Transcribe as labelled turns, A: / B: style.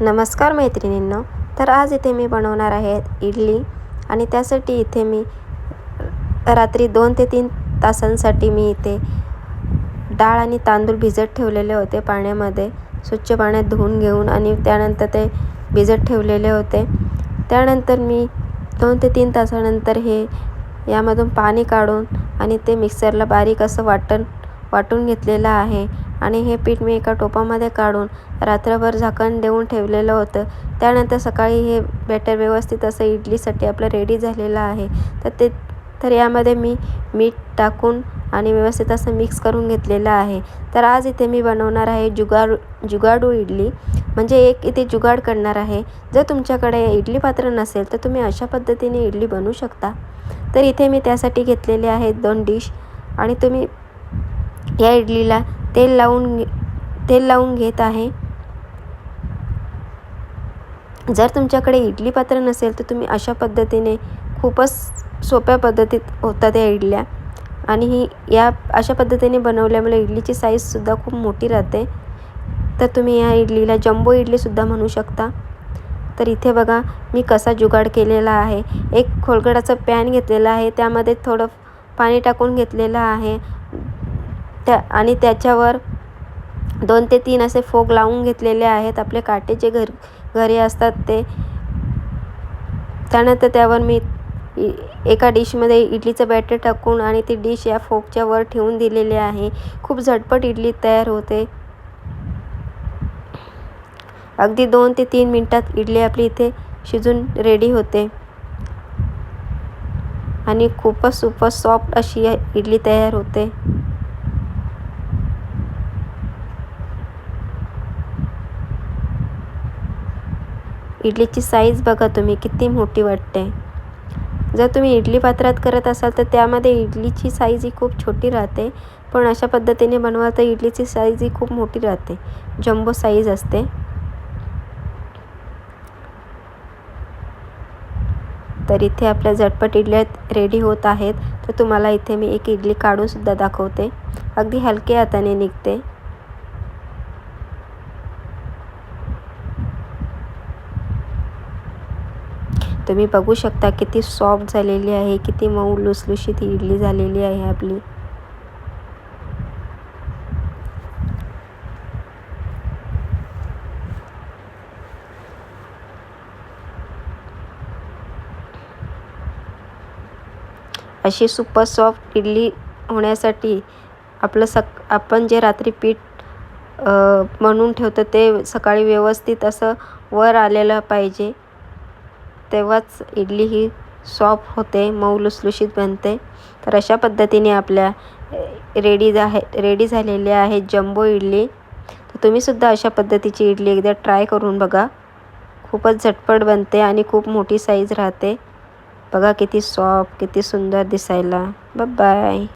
A: नमस्कार मैत्रिणींनो तर आज इथे मी बनवणार आहे इडली आणि त्यासाठी इथे मी रात्री दोन ते तीन तासांसाठी मी इथे डाळ आणि तांदूळ भिजत ठेवलेले होते पाण्यामध्ये. स्वच्छ पाण्यात धुवून घेऊन आणि त्यानंतर ते भिजत ठेवलेले होते. त्यानंतर मी दोन ते तीन तासानंतर हे यामधून पाणी काढून आणि ते मिक्सरला बारीक असं वाटण वाटून घेतलेलं आहे. आणि हे पीठ मी एका टोपामध्ये काढून रात्रभर झाकण देऊन ठेवलेलं होतं. त्यानंतर सकाळी हे बॅटर व्यवस्थित असं इडलीसाठी आपलं रेडी झालेलं आहे. तर ते तर यामध्ये मी मीठ टाकून आणि व्यवस्थित असं मिक्स करून घेतलेलं आहे. तर आज इथे मी बनवणार आहे जुगाड जुगाडू इडली. म्हणजे एक इथे जुगाड करणार आहे. जर तुमच्याकडे इडली पात्र नसेल तर तुम्ही अशा पद्धतीने इडली बनवू शकता. तर इथे मी त्यासाठी घेतलेले आहेत दोन डिश आणि तुम्ही या इडलीला तेल लावून तेल लावून घेत आहे. जर तुमच्याकडे इडली पात्र नसेल तर तुम्ही अशा पद्धतीने खूपच सोप्या पद्धतीत होतात या इडल्या. आणि ही या अशा पद्धतीने बनवल्यामुळे इडलीची साईजसुद्धा खूप मोठी राहते. तर तुम्ही या इडलीला जम्बो इडलीसुद्धा म्हणू शकता. तर इथे बघा मी कसा जुगाड केलेला आहे. एक खोलगडाचं पॅन घेतलेला आहे. त्यामध्ये थोडं पाणी टाकून घेतलेलं आहे. त्या आणि त्याच्यावर दोन ते तीन असे फोग लावून घेतलेले आहेत. आपले काटे जे घर घरी असतात ते. त्यानंतर त्यावर मी एका डिशमध्ये इडलीचं बॅटर टाकून आणि ती डिश या फोगच्या वर ठेवून दिलेली आहे. खूप झटपट इडली तयार होते. अगदी दोन ते तीन मिनटात इडली आपली इथे शिजून रेडी होते. आणि खूपच सुपर सॉफ्ट अशी इडली तयार होते. इडलीची साईज बघा तुम्ही किती मोठी वाटते. जर तुम्ही इडली पात्रात करत असाल तर त्यामध्ये इडलीची साईज ही खूप छोटी राहते. पण अशा पद्धतीने बनवा तर इडलीची साईज ही खूप मोठी राहते. जम्बो साईज असते. तर इथे आपल्या झटपट इडल्या रेडी होत आहेत. तर तुम्हाला इथे मी एक इडली काढूनसुद्धा दाखवते. अगदी हलक्या हाताने निघते. तुम्ही बघू शकता किती सॉफ्ट झालेली आहे किती मऊ लुसलुशीत ती इडली झालेली आहे आपली. अशी सुपर सॉफ्ट इडली होण्यासाठी आपलं सक आपण जे रात्री पीठ म्हणून ठेवतो ते सकाळी व्यवस्थित असं वर आलेलं पाहिजे. तेव्हाच इडली ही सॉफ्ट होते मऊ लुसलुशीत बनते. तर अशा पद्धतीने आपल्या रेडी आहे रेडी झालेल्या आहेत जम्बो इडली. तर तुम्हीसुद्धा अशा पद्धतीची इडली एकदा ट्राय करून बघा. खूपच झटपट बनते आणि खूप मोठी साईज राहते. बघा किती सॉफ्ट किती सुंदर दिसायला. बाय